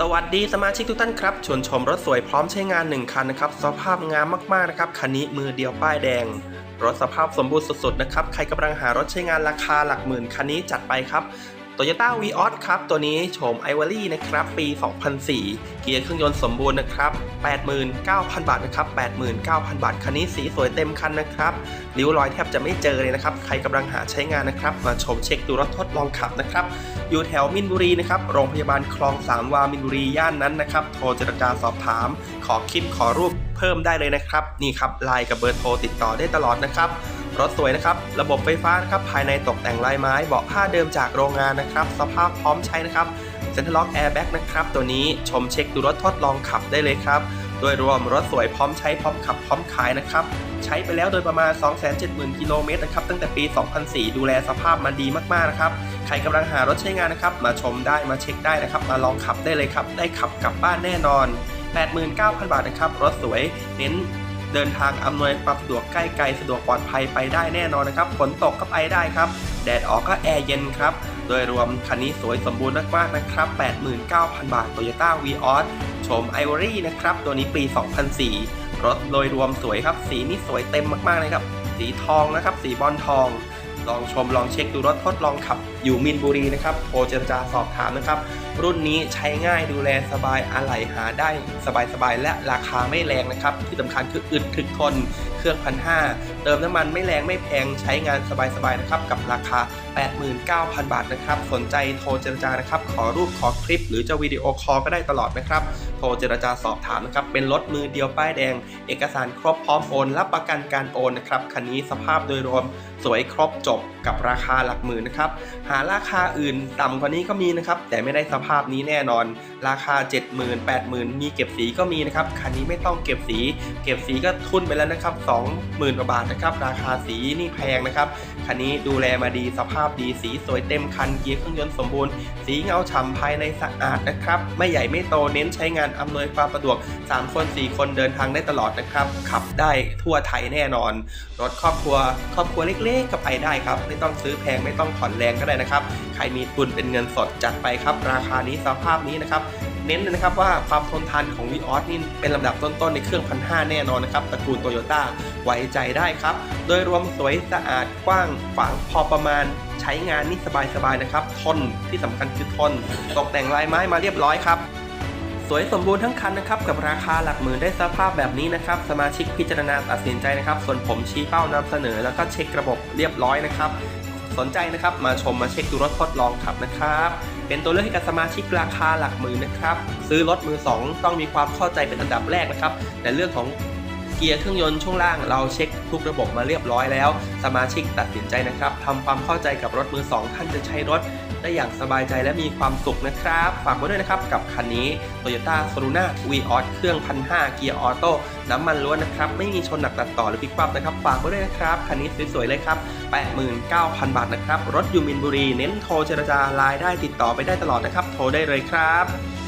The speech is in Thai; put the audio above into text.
สวัสดีสมาชิกทุกท่านครับชวนชมรถสวยพร้อมใช้งาน 1 คันนะครับ สภาพงามมากๆนะครับ คันนี้มือเดียวป้ายแดง รถสภาพสมบูรณ์สุดๆนะครับ ใครกำลังหารถใช้งานราคาหลักหมื่นคันนี้จัดไปครับ Toyota v ีออครับ ตัวนี้โฉมไอวอรี่นะครับ ปี 2004 เกียร์เครื่องยนต์สมบูรณ์นะครับ 89,000 บาทนะครับ 89,000 บาท คันนี้สีสวยเต็มคันนะครับ ริ้วรอยแทบจะไม่เจอเลยนะครับ ใครกำลังหาใช้งานนะครับ มาชมเช็คดูรถทดลองขับนะครับ อยู่แถวมินบุรีนะครับ โรงพยาบาลคลองสามวา มินบุรีย่านนั้นนะครับ โทรเจรจาสอบถาม ขอคลิปขอรูปเพิ่มได้เลยนะครับ นี่ครับไลน์กับเบอร์โทรติดต่อได้ตลอดนะครับ รถสวยนะครับ ระบบไฟฟ้านะครับ ภายในตกแต่งลายไม้ เบาะผ้าเดิมจากโรงงานนะครับ สภาพพร้อมใช้นะครับเซ็นทรัลล็อกแอร์แบ็กนะครับ ตัวนี้ชมเช็คดูรถทดลองขับได้เลยครับ โดยรวมรถสวยพร้อมใช้พร้อมขับพร้อมขายนะครับ ใช้ไปแล้วโดยประมาณ 270,000 กิโลเมตรนะครับ ตั้งแต่ปี 2004 ดูแลสภาพมาดีมากๆนะครับ ใครกำลังหารถใช้งานนะครับ มาชมได้มาเช็คได้นะครับ มาลองขับได้เลยครับ ได้ขับกลับบ้านแน่นอน 89,000 บาทนะครับ รถสวยเน้น เดินทางอำนวยความสะดวกใกล้ไกลสะดวกปลอดภัยไปได้แน่นอนนะครับฝนตกก็ไปได้ครับ แดดออกก็แอร์เย็นครับ โดยรวมคันนี้สวยสมบูรณ์มากๆนะครับ 89,000 บาท Toyota v ีออโฉมไอวอรี่นะครับ ตัวนี้ปี 2004 รถโดยรวมสวยครับ สีนี่สวยเต็มมากๆเลยครับ สีทองนะครับ สีบอลทอง ลองชมลองเช็คดูรถทดลองขับ อยู่มินบุรีนะครับโทรเจรจาสอบถามนะครับ รุ่นนี้ใช้ง่ายดูแลสบายอะไหล่หาได้สบายๆ และราคาไม่แรงนะครับ ที่สำคัญคืออึดถึกทนเครื่องพันห้าเติมน้ำมันไม่แรงไม่แพงใช้งานสบายๆนะครับกับราคา 89,000 บาทนะครับ สนใจโทรเจรจานะครับ ขอรูปขอคลิป หรือจะวิดีโอคอลก็ได้ตลอดนะครับ โทรเจรจาสอบถามนะครับเป็นรถมือเดียวป้ายแดง เอกสารครบพร้อมโอนรับประกันการโอนนะครับคันนี้สภาพโดยรวมสวยครบจบกับราคาหลักหมื่นนะครับหาราคาอื่นต่ำกว่านี้ก็มีนะครับ แต่ไม่ได้สภาพนี้แน่นอน ราคา 70,000 80,000 มีเก็บสีก็มีนะครับ คันนี้ไม่ต้องเก็บสี เก็บสีก็ทุนไปแล้วนะครับ 20,000กว่าบาทนะครับ ราคาสีนี่แพงนะครับ คันนี้ดูแลมาดีสภาพดีสีสวยเต็มคันเกียร์เครื่องยนต์สมบูรณ์ สีเงาฉ่ำภายในสะอาดนะครับ ไม่ใหญ่ไม่โตเน้นใช้งานอำนวยความสะดวก 3 คน 4 คนเดินทางได้ตลอดนะครับ ขับได้ทั่วไทยแน่นอน รถครอบครัว ครอบครัวเล็กๆก็ไปได้ครับ ไม่ต้องซื้อแพงไม่ต้องผ่อนแรงก็ได้นะครับ ใครมีทุนเป็นเงินสดจัดไปครับ ราคานี้สภาพนี้นะครับ เน้นนะครับว่าความทนทานของ v ีออสนี่เป็นลำดับต้นๆ ในเครื่องพันห้าแน่นอนนะครับ ตระกูลโตโยต้าไว้ใจได้ครับ โดยรวมสวยสะอาดกว้างขวางพอประมาณ ใช้งานนี่สบายๆนะครับ ทนที่สำคัญคือทน ตกแต่งลายไม้มาเรียบร้อยครับสวยสมบูรณ์ทั้งคันนะครับกับราคาหลักหมื่นได้สภาพแบบนี้นะครับสมาชิกพิจารณาตัดสินใจนะครับ ส่วนผมชี้เป้านำเสนอแล้วก็เช็คระบบเรียบร้อยนะครับ สนใจนะครับมาชมมาเช็คดูรถทดลองขับนะครับ เป็นตัวเลือกให้กับสมาชิกราคาหลักหมื่นนะครับ ซื้อรถมือสองต้องมีความเข้าใจเป็นอันดับแรกนะครับ แต่เรื่องของเกียร์เครื่องยนต์ช่วงล่างเราเช็คทุกระบบมาเรียบร้อยแล้ว สมาชิกตัดสินใจนะครับทำความเข้าใจกับรถมือสองท่านจะใช้รถ ได้อย่างสบายใจและมีความสุขนะครับ ฝากไว้ด้วยนะครับกับคันนี้ Toyota s o l u n a v ีออเครื่องพันห้าเกียร์ออโต้น้ำมันล้วนนะครับ ไม่มีชนหนักตัดต่อหรือพลิกคว่ำนะครับ ฝากไว้ด้วยนะครับ คันนี้สวยๆเลยครับ 89,000 บาทนะครับ รถยูมินบุรี เน้นโทรเจรจาไลน์ได้ติดต่อไปได้ตลอดนะครับ โทรได้เลยครับ